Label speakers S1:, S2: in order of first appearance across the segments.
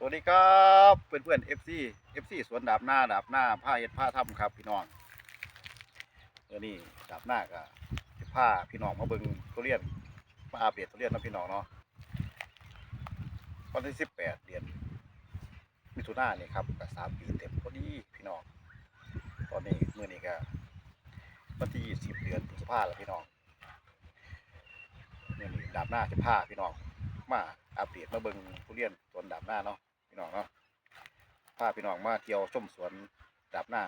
S1: สวัสดีครับเพื่อนเพื่อนเอฟซีเอฟซีสวนดาบหน้าดาบหน้าผ้าเฮ็ดผ้าถ้ำครับพี่น้องเออนี่ดาบหน้าก็สิผ้าพี่น้องมาเบิ่งทุเรียนมาอาเปียดทุเรียนนะพี่น้องเนาะวันที่สิบแปดเดือนมิถุนายนนี่ครับก็สามปีเต็มพอดีพี่น้องตอนนี้มื้อนี้ก็วันที่ยี่สิบเดือนพฤษภาแล้วพี่น้องนี่นี่ดาบหน้าจะผ้าพี่น้องมาอัปเดตมาเบิ่งทุเรียนสวนดาบหน้าเนาะ น้องเนาะพาพี่น้องมาเที่ยวชมสวนดาบหน้า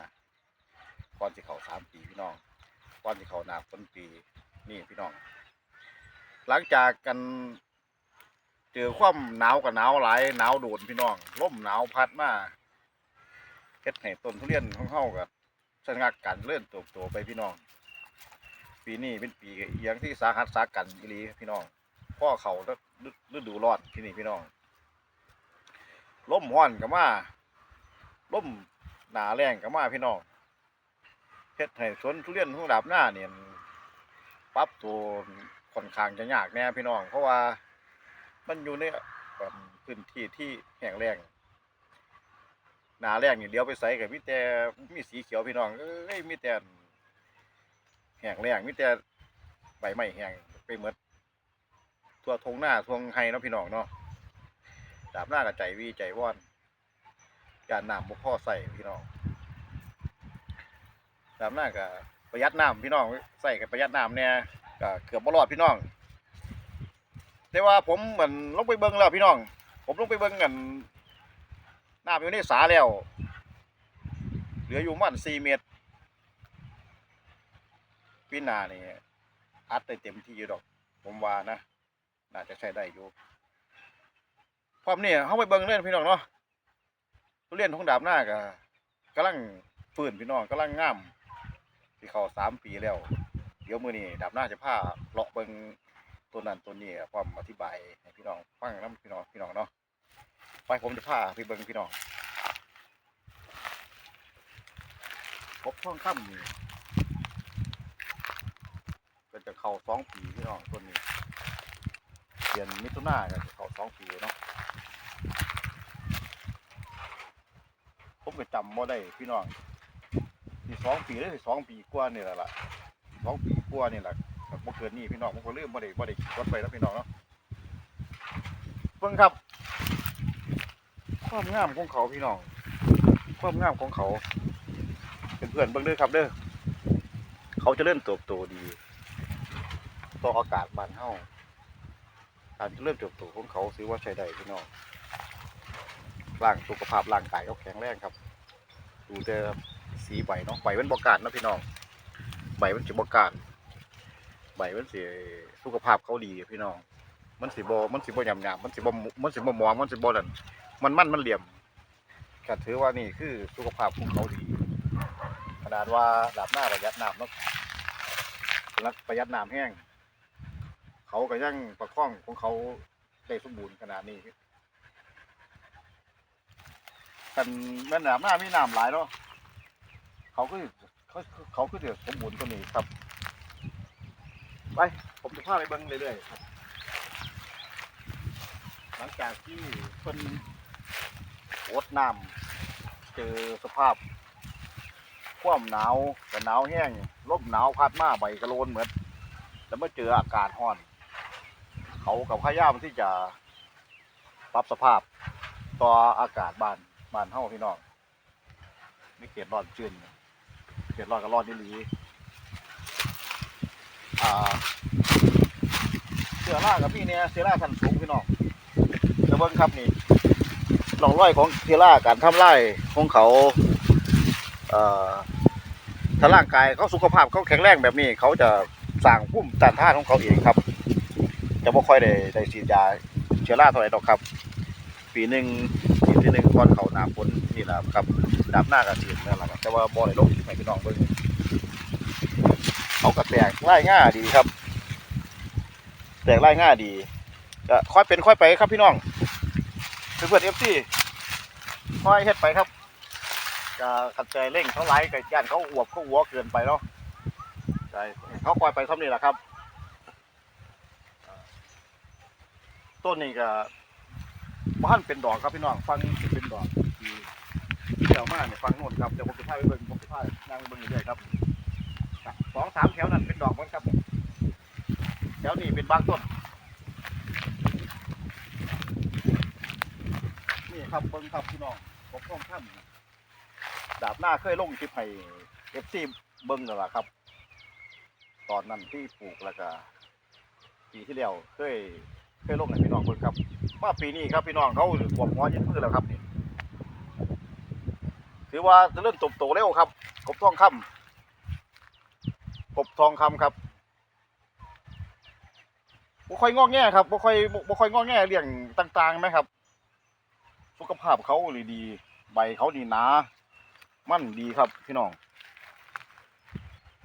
S1: ก่อนสิเขาสามปีพี่น้องก่อนสิเขาหนาฝนปีนี่พี่น้อง หลังจากกันเจอความหนาวกับหนาวหลายหนาวโดนพี่น้องล่มหนาวพัดมาเฮ็ดให้ต้นทุเรียนของเฮากับชะงักกันเลื่อนตัวโตไปพี่น้อง ปีนี้เป็นปีเอหย่างที่สาหัสสากันอีหลีพี่น้องพ่อเขาฤดูฤดูร้อนที่นี่พี่น้อง ล่มห้อนก็มาล่มหนาแรงก็มาพี่น้องเฮ็ดให้สวนทุเรียนของดาบหน้าเนี่ยปรับตัวค่อนข้างจะยากแน่พี่น้อง เพราะว่ามันอยู่ในเอิ่มพื้นที่ที่แห้งแล้งหนาแรงนี่เลี้ยวไปใส่กับมีแต่มีสีเขียวพี่น้องเอ้ยมีแต่แห้งแล้งมีแต่ใบไม้แห้งไปหมดทั่วทงหน้าทวงไฮเนาะพี่น้องเนาะ ดาบหน้ากับใจวีใจว่อนยานน้ำบ่พ่อใส่พี่น้องดาบหน้ากับประหยัดน้ำพี่น้องใส่กับประหยัดน้ำเนี่ยก็เกือบบ่รอดพี่น้อง แต่ว่าผมเหมือนลงไปเบิ่งแล้วพี่น้อง ผมลงไปเบิ่งกันน้ำอยู่ในสาแล้ว เหลืออยู่มันสี่เมตรพี่นานี่อัดได้เต็มที่อยู่ดอก ผมว่านะ น่าจะใช้ได้อยู่ พร้อมนี่เขาไปเบิ่งเล่นพี่น้องเนาะทุเรียนของดาบหน้าก็กำลังฟื้นพี่น้องกำลังงามที่เขาสามปีแล้ว เดี๋ยวมือนี้ดาบหน้าจะพาเลาะเบิ่งตัวนั้นตัวนี้พร้อมอธิบายให้พี่น้องฟังนํพี่น้องพี่น้องเนาะไปผมจะพาไปเบิ่งพี่น้องพบท่องค่ำนี่ก็จะเข้าสองปีพี่น้องตัวนี้เดือนมิถุนาก็จะเขาสองปีเนาะ ผม ก็จำบ่ได้พี่น้องที่สองปีหรือสองปีกว่านี่แหละล่ะสองปีกว่านี่แหละบ่เกินนี่พี่น้องผมก็ลืมบ่ได้บ่ได้กดไปแล้วพี่น้องเนาะเบิ่งครับความงามของเขาพี่น้อง ความงามของเขา เป็นเพื่อนเบิ่งเด้อครับเด้อเขาจะเล่นโตบโตดีต่ออากาศบ้านเฮาการเริญเติบโตของเขาถือว่าใช้ได้พี่น้องร่างสุขภาพร่างกายเขาแข็งแรงครับ ดูแต่สีใบเนาะใบมันบกาดเนาะพี่น้องใบมันสิบกาดใบมันสิสุขภาพเขาดีพี่น้อง มันสิบมันสิบหยำยำมันสิบมันสิบมองมันสิบนั่นมันมันมันเหลี่ยมก็ถือว่านี่คือสุขภาพของเขาดี ขนาดว่าดาบหน้าประหยัดน้ำเนาะประหยัดน้ำแห้ง เขาก็ยังประคองของเขาได้สมบูรณ์ขนาดนี้ กันแม่น้ำหน้ามีน้ำหลายเนาะเขาก็เขาเขาก็เดือดสมบูรณ์ตัวนี้ครับ ไปผมจะพาไปเบิ้งเรื่อยๆครับ หลังจากที่เพิ่นอดน้ำเจอสภาพ ความหนาวกับหนาวแห้งลมหนาวพัดมาใบกระโลนเหมือนแล้วเมื่อเจออากาศร้อน เขากับพยายามที่จะปรับสภาพต่ออากาศบ้าน บ้านเฮาพี่น้องไม่เขตร้อนจืดเขตร้อนก็รอนนี่หลีอ่าเสือล่ากับพี่เนี่ยเสือล่าสันสูงพี่น้องเดี๋ยวเบิ่งครับนี่ร่องรอยของเสือล่าการทำลายของเขาเอ่อถ้าร่างกายเขาสุขภาพเขาแข็งแรงแบบนี้ เขาจะสร้างภูมิต้านทานของเขาเองครับ จะไม่ค่อยได้ได้ฉีดยาเชื้อราเท่าไหร่ดอกครับ ปีหนึ่ง อนเขาหนาฝนนี่แหละครับดับหน้ากับฉีดนั่นแหละครับแต่ว่าบ่ได้ลงให้พี่น้องเบิ่งเขาก็แตกไล่ง่าดีครับ แตกไล่ง่าดีก็ค่อยเป็นค่อยไปครับพี่น้องเพื่อนเอฟซีค่อยเฮ็ดไปครับจะขัดใจเร่งเขาไล่กับย่านเขาอวบเขาหัวเกินไปเนาะใช่เขาค่อยไปเท่านี้แหละครับ ต้นนี้ก็บ้านเป็นดอกครับพี่น้องฟัง เดี๋ยวมากเนี่ยฟังโน่นครับเดี๋ยวผมจะพาไปเบิ่งผมจะพานั่งไปเบิ่งเรื่อยๆครับสองสามแถวนั้นเป็นดอกหมดครับแถวนี้เป็นบางต้นนี่ครับเบิ่งครับพี่น้องผมพ้องท่านดาบหน้าเคยลงคลิปให้เอฟซีเบิ่งแล้วล่ะครับ ตอนนั้นที่ปลูกแล้วก็ปีที่แล้วเคยเคยลงให้พี่น้องเบิ่งครับมาปีนี้ครับพี่น้องเขาขวบหัวยืนมือแล้วครับนี่ ถือว่าจะเริ่มโตโตเร็วครับ กบทองคำกบทองคำครับบ่ค่อยงอกแง่ครับบ่ค่อยบ่ค่อยงอกแง่เรื่องต่างๆไหมครับ สุขภาพเขาเลยดี ใบเขาดีหนามั่นดีครับพี่น้อง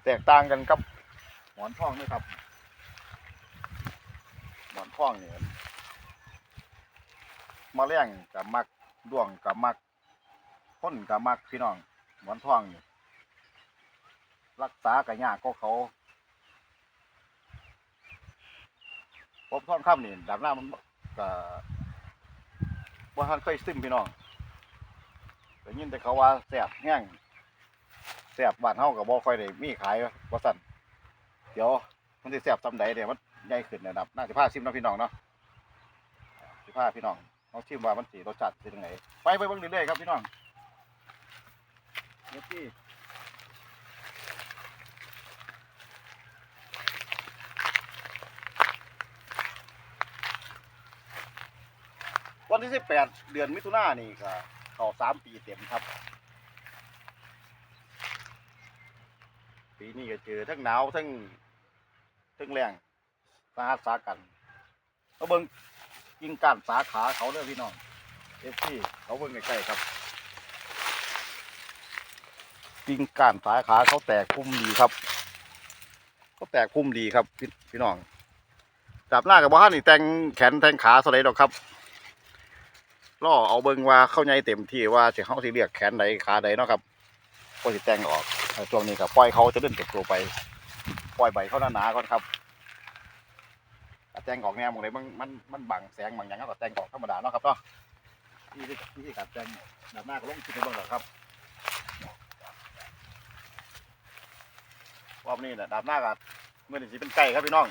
S1: แตกต่างกันกับหมอนทองนี่ครับ หมอนทองเนี่ยมาแรงกับมักด้วงกับมัก พ้นกับมักพี่น้องหมอนทองนี่รักษากับยากก็เขาพบท่องค่ำนี่ดับหน้ามันก็บ่ทันเคยซึมพี่น้องแต่ยินแต่เขาว่าแสบแห้งแสบบ้านเฮากับบ่ค่อยได้มีขายว่าสั่นเดี๋ยวมันสิแสบซำใดเดี๋ยวมันใหญ่ขึ้นนะครับน่าจะพาซิมนะพี่น้องเนาะสิพาพี่น้องเอาชิมว่ามันสีรสชาติเป็นยังไงไปไปเบิ่งเรื่อยๆครับพี่น้อง เดี๋ยวที่วันที่สิบแปดเดือนมิถุนายนนี่ก็เข้าสามปีเต็มครับ ปีนี้ก็เจอทั้งหนาวทั้งทั้งแรงสาหัสสากันเอาเบิ่งกิ่งก้านสาขาเขาเด้อพี่น้องเอฟซีเขาเบิ่งใกล้ๆครับ กิ่งก้านสายขาเขาแตกพุ่มดีครับเขาแตกพุ่มดีครับพี่พี่น้องจับหน้ากับบ้านนี่แตงแขนแตงขาสไลด์ดอกครับล่อเอาเบิงว่าเข้าในเต็มที่ว่าจะเขาสิเรียกแขนใดขาใดเนาะครับก็สิแตงออกช่วงนี้ก็ปล่อยเขาจะเดินเติบโตไปปล่อยใบเขาหนาๆก่อนครับแตงออกแนวมองเลยมันมันมันบังแสงบางอย่างก็แตงออกธรรมดาเนาะครับเนาะที่ที่ที่การแตงด้าหน้าก็ลงคิดในเบื้องหลังครับ รอบนี้นะดานหน้าก็เมื่อนี้สิเป็นไก่ครับพี่น้อง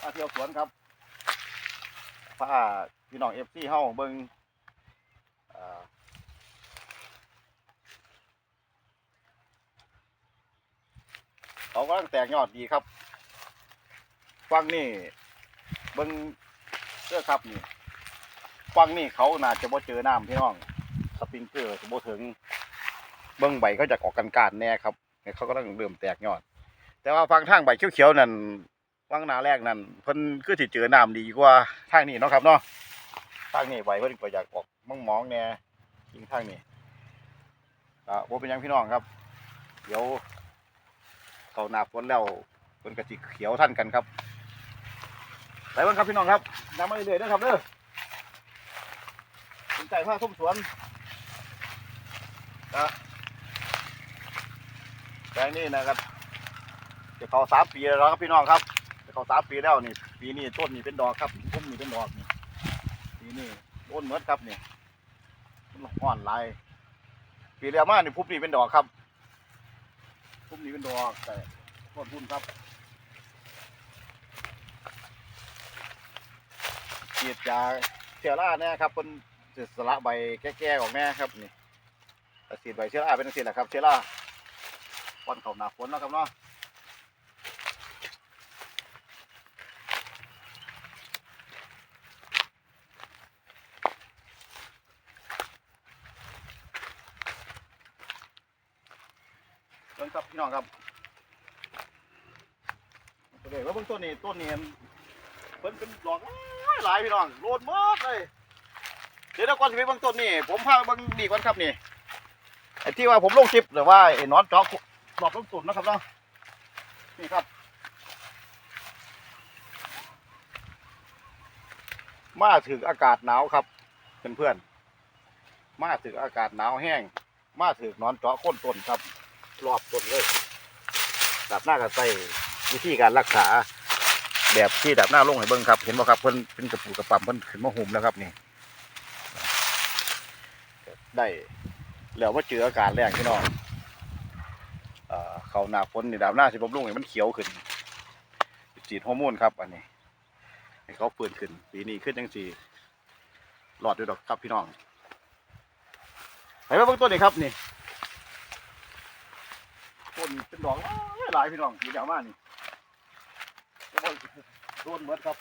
S1: มาเที่ยวสวนครับพาพี่น้องเอฟซีเฮาเบิงเอ่อเขากำลังแตกยอดดีครับฟังนี่เบิ้งเสื้อครับนี่ฟังนี่เขาน่าจะบ่เจอน้ำพี่น้องสปริงเกอร์บ่ถึงเบิ้งใบเขาจะออกกันกานๆแน่ครับเนี่ยเขาก็ต้องเริ่มแตกยอด แต่ว่าฟังทางใบเขียวๆนั่นฟังนาแรกนั่นเพิ่นคือสิเจอน้ำดีกว่าทางนี้เนาะครับเนาะทางนี้ใบเพิ่นก็อยากออกมองมองแน่ยิงทางนี้ก็บ่เป็นยังพี่น้องครับ เดี๋ยวเขาหนาฝนแล้วเพิ่นก็สิเขียวทันกันครับไปบ้างครับพี่น้องครับนำมาเรื่อยๆนะครับเด้อสนใจผ้าส้มสวนนะแปลงนี้นะครับ จะเขาสามปีแล้วครับพี่น้องครับจะเขาสามปีแล้วนี่ปีนี้ต้นนี่เป็นดอกครับพุ่มนี่เป็นดอกนี่ปีนี้ต้นเหมือนครับนี่มันห่อนลายปีแล้วมานี่พุ่มนี่เป็นดอกครับพุ่มนี่เป็นดอกแต่ต้นพุ่นครับฉียดยาเชื้อราเนี่ยครับเป็นสิสละใบแก่ๆออกแน่ครับนี่แต่ฉีดใบเชื้อราเป็นสิแหละครับเชื้อราวันเขาหนาฝนเนาะครับเนาะ ครับพี่น้องครับเดี๋ยวว่าเบิ่งต้นนี้ต้นนี้เพิ่นเป็นดอกหลายพี่น้องโลดหมดเลยเดี๋ยวเดี๋ยวก่อนสิไปเบิ่งต้นนี่ผมพาไปเบิ่งดีก่อนครับนี่ไอ้ที่ว่าผมลงคลิปหรือว่าไอ้นอนจอกหลอกลงตุ่นนะครับเนาะนี่ครับ มาถึงอากาศหนาวครับเพื่อนๆมาถึงอากาศหนาวแห้ง มาถึงนอนเจาะก้นต้นครับ รอบต้นเลยดับหน้ากันใส่วิธีการรักษา แบบที่ดับหน้าลงให้เบิ่งครับ เห็นบ่ครับเพิ่นเป็นกระปุกกระปั๊มเพิ่นขึ้นมาหุ่มแล้วครับนี่ได้แล้วมาเจออากาศแรงพี่น้องเอ่อเขาหนาฝนนี่ดาวหน้าสิบำรุงให้มันเขียวขึ้นฉีดฮอร์โมนครับ อันนี้ให้เขาเปื่อนขึ้น ปีนี้ขึ้นจังสีหลอดด้วยดอกครับพี่น้องไปมาเบิ่งต้นนี้ครับนี่ ต้นเป็นดอกหลายพี่น้องสีดียวมากนี่แล้วก็โดนเบิดครับ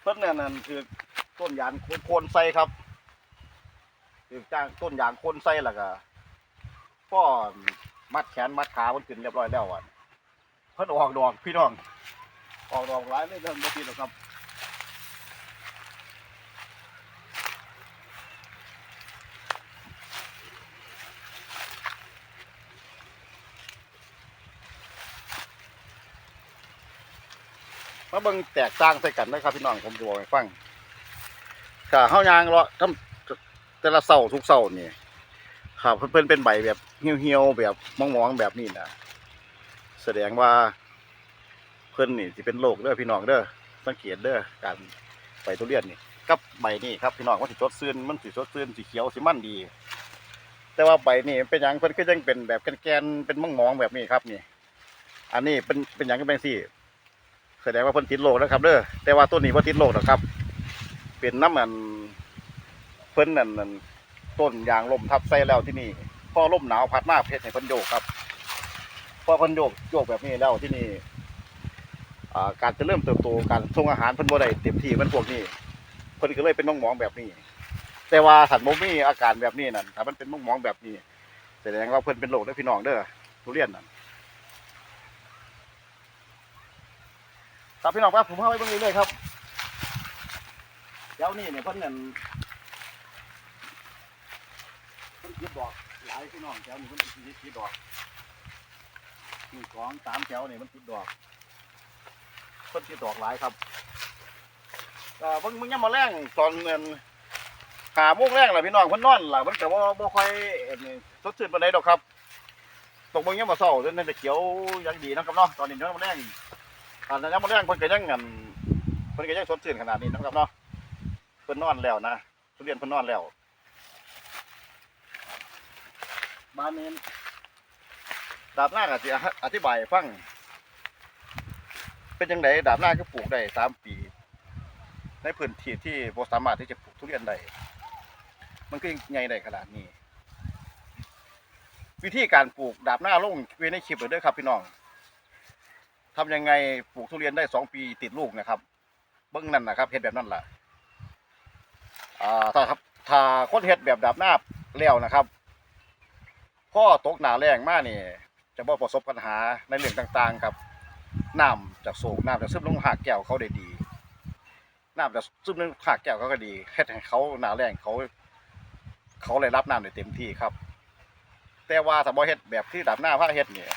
S1: เพิ่นเนี่ยนั่นคือต้นยางโคนไซครับคือจ้างต้นยางโคนไซแล้วก็พ่อมัดแขนมัดขามันขึ้นเรียบร้อยแล้วอะเพิ่นออกดอกพี่น้อง ออกดอกหลายเลยเดินบ่ติดหรอกครับมาเบิ่งแตกต่างใส่กันนะครับพี่น้องผมจะบอกให้ฟังถ้าเฮายางเลาะทำแต่ละเสาทุกเสานี่ครับเพิ่นเป็นใบแบบเหี่ยวๆแบบมองๆแบบนี้นะแสดงว่า พิ่นนี่สิเป็นโรคเด้อพี่น้องเด้อสังเกตเด้อการใบทุเรียนนี่กับใบนี่ครับพี่น้องมันสิสดชื่นมันสิสดชื่นสีเขียวสิมันดี แต่ว่าใบนี่เป็นหยังเพิ่นก็ยังเป็นแบบแกนๆเป็นมองๆแบบนี้ครับนี่ อันนี้เป็นเป็นหยังก็เป็นสี่แสดงว่าเพิ่นติดโรคนะครับเด้อแต่ว่าต้นนี้บ่าติดโรคหรอกครับ เป็นน้ำมันเพิ่นนั่นนั่นต้นยางลมทับใส่แล้วที่นี่พอลมหนาวพัดมากเพชรให้เพิ่นโยกครับพอเพิ่นโยกโยกแบบนี้แล้วที่นี่ การจะเริ่มเติบโตการส่งอาหารเพิ่นบ่ได้เต็มที่มันพวกนี้เพิ่นก็เลยเป็นน้องหมองแบบนี้ แต่ว่าถ้าบ่มีอาการแบบนี้นั่นถ้ามันเป็นน้องหมองแบบนี้แสดงว่าเพิ่นเป็นโรคเด้อพี่น้องเด้อทุเรียนนั่นครับพี่น้องครับผมเข้าไปเบิ่งเรื่อยๆครับเดี๋ยวนี้เนี่ยเพิ่นนั่นเพิ่นคิดดอกหลายพี่น้องแถวนี้เพิ่นคิดดดอกนี่สองสามแถวนี่มันคิดดอก เพิ่นคิดดอกหลายครับเออเบิ่งมึงยังมาแรงตอนเงินหาโมงแรงล่ะพี่น้องเพิ่นนอนล่ะเพิ่นก็บ่บ่ค่อยเอ็ดเสดชื่นปานใดดอกครับ ตกเบิ่งยังมาเช้าจนนั่นจะเขียวยังดีนะครับเนาะตอนนี้ยังมาแรงอันนั้ยังบ่แรงเพิ่นก็ยังเงันเพิ่นก็ยังสดชื่นขนาดนี้นะครับเนาะเพิ่นนอนแล้วนะทุเรียนเพิ่นนอนแล้วบ้านนี้ดาบหน้าก็สิอธิบายฟัง เป็นจังไดดาบหน้าก็ปลูกได้สามปี ในพื้นที่ที่บ่สามารถที่จะปลูกทุเรียนได้มันก็ยังใหญ่ได้ขนาดนี้ วิธีการปลูกดาบหน้าลงไว้ในคลิปเลยด้อครับพี่น้องทำยังไงปลูกทุเรียนได้สองปีติดลูกนะครับ เบิ้องนั่นนะครับเฮ็ดแบบนั้นแหละอ่าถ้าครับถ้าคนเฮ็ดแบบดับหน้าแล้วนะครับพ่อตกหนาแรงมากนี่ จะบ่ประสบปัญหาในเรื่องต่างๆครับ น้ำจากโศกน้ำจากซึมลงหากแก้วเขาได้ดีน้ำจากซึมลงหากแก้วเขาก็ดีเฮ็ดให้เขาหนาแรงเขา เขาเลยรับน้ำได้เต็มที่ครับ แต่ว่าถ้าบ่เฮ็ดแบบที่ดับหน้าพาเฮ็ดเนี่ย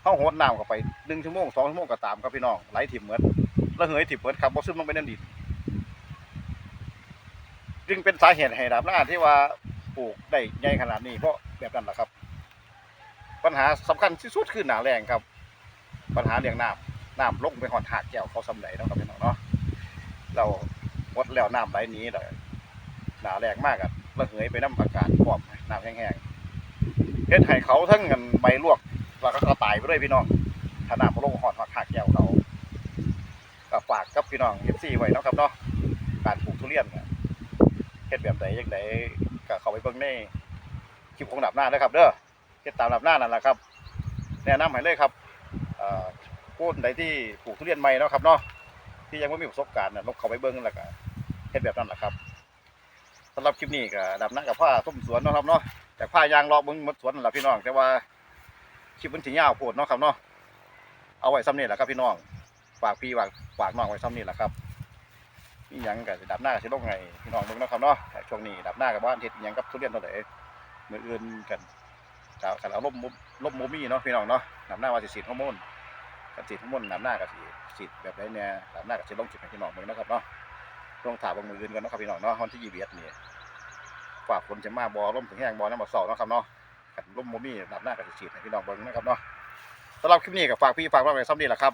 S1: เขาโหดน้ำเข้าไปหนึ่งชั่วโมงสองชั่วโมงก็ตามครับพี่น้องไหลถิ่มเหมือนแล้วเหยถิ่มเหมือนครับบ่ซึมลงไปในดินจึงเป็นสาเหตุให้ดาบหน้าที่ว่าปลูกได้ใหญ่ขนาดนี้เพราะแบบนั้นแหละครับ ปัญหาสำคัญที่สุดคือหนาแรงครับ ปัญหาเรื่องน้ำน้ำลงไปหอดหากแก้วเขาสำไหลเนาะครับพี่น้องเนาะเราหมดแล้วน้ำไหลนี้เลยหนาแรงมากอะระเหยไปน้ำอากาศพร้อมน้ำแห้งๆเฮ็ดให้เขาทั้งเงินใบลวกแล้วก็ตายไปด้วยพี่น้องขนาดพระลงหอดหักหักแก้วเขาก็ฝากกับพี่น้องเอฟซีไว้นะครับเนาะการปลูกทุเรียนเนี่ยเฮ็ดแบบไหนยังไงก็เขาไปเบิ่งในคลิปของดับหน้าเด้อครับ เด้อเฮ็ดตามดับหน้านั่นแหละครับแนะนำให้เลยครับ เอ่อผู้ใดที่ปลูกทุเรียนใหม่เนาะครับเนาะที่ยังไม่มีประสบการณ์น่ะลงเขาไปเบิ่งแล้วก็เฮ็ดแบบนั้นแหละครับสำหรับคลิปนี้ก็ดับหน้ากับผ้าส้มสวนเนาะครับเนาะแต่ผ้ายางรอเบิ่งมดสวนนั่นแหละพี่น้อง แต่ว่าคลิปมันสิยาวโพดเนาะครับเนาะเอาไว้ซ้ำนี่แหละครับพี่น้องฝากพี่ฝากฝากน้องไว้ซ้ำนี่แหละครับมีหยังกับดับหน้ากับสิลงไงพี่น้องเบิ่งเนาะครับเนาะช่วงนี้ดับหน้ากับบ้านเฮ็ดหยังกับทุเรียนเท่าไหร่มืออื่นกันกะกันเอาลมลมโมมี่เนาะพี่น้องเนาะดับหน้าว่าสิฉีดฮอร์โมน กันฉีดฮอร์โมนดับหน้ากับสิฉีแบบไหนเนี่ยดับหน้ากับสิลงฉีดให้พี่น้องเบิ่งนะครับเนาะลงถาบิ่งมืออื่นกันนะครับพี่น้องเนาะวันที่ยี่สิบเอ็ดนี่ฝากฝนจะมาบ่ลมถึงแห้งบ่น้ำบ่เสาเนะครับเนาะกันลมโมมี่ดับหน้ากับฉีให้พี่น้องเบิ่งนะครับเนาะสำหรับคลิปนี้ก็ฝากพี่ฝากน้องไว้ซ้ำนี่แหละครับ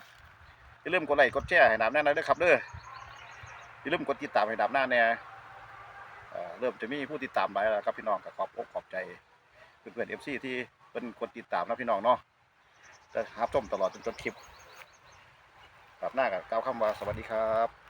S1: อย่าลืมกดไลค์กดแชร์ให้ดาบหน้าน่อยด้วยครับเด้ออย่าลืมกดติดตามให้ดาบหน้าแน่เอ่อเริ่มจะมีผู้ติดตามหลายแล้วครับพี่น้องก็ขอบอกขอบใจเพื่อนๆเอฟซีที่เป็นคนติดตามนะพี่น้องเนาะ จะรับชมตลอดจนจบคลิปกลับหน้ากับก้าวคำว่าสวัสดีครับ